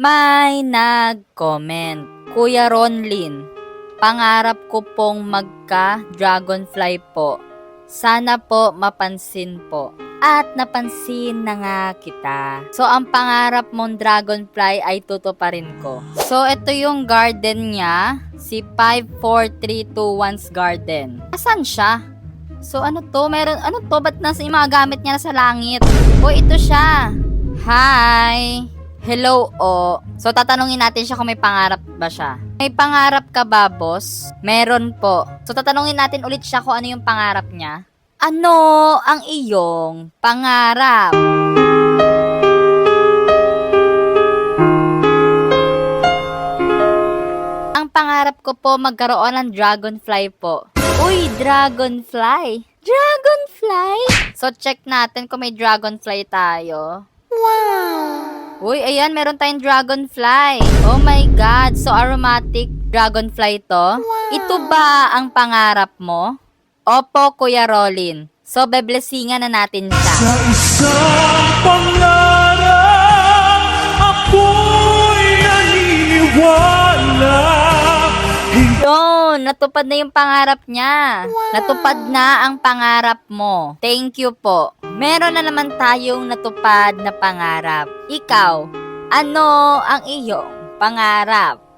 May nag-comment. Kuya Ronlin, pangarap ko pong magka-dragonfly po. Sana po mapansin po. At napansin na nga kita. So, ang pangarap mong dragonfly ay tutuparin ko. So, ito yung garden niya. Si 54321's garden. Asan siya? So, ano to? Meron, ano to? Ba't nasa yung mga gamit niya nasa langit? O, ito siya. Hi! Hello, o. So, tatanungin natin siya kung may pangarap ba siya. May pangarap ka ba, boss? Meron po. So, tatanungin natin ulit siya kung ano yung pangarap niya. Ano ang iyong pangarap? Ang pangarap ko po magkaroon ng dragonfly po. Uy, dragonfly! Dragonfly? So, check natin kung may dragonfly tayo. Wow! Uy, ayan, meron tayong dragonfly. Oh my God, so aromatic dragonfly to. Ito ba ang pangarap mo? Opo, Kuya Rolin. So, beblesingan na natin siya. Sa isang pangarap Yun, natupad na yung pangarap niya. Natupad na ang pangarap mo. Thank you po. Meron na naman tayong natupad na pangarap. Ikaw, ano ang iyong pangarap?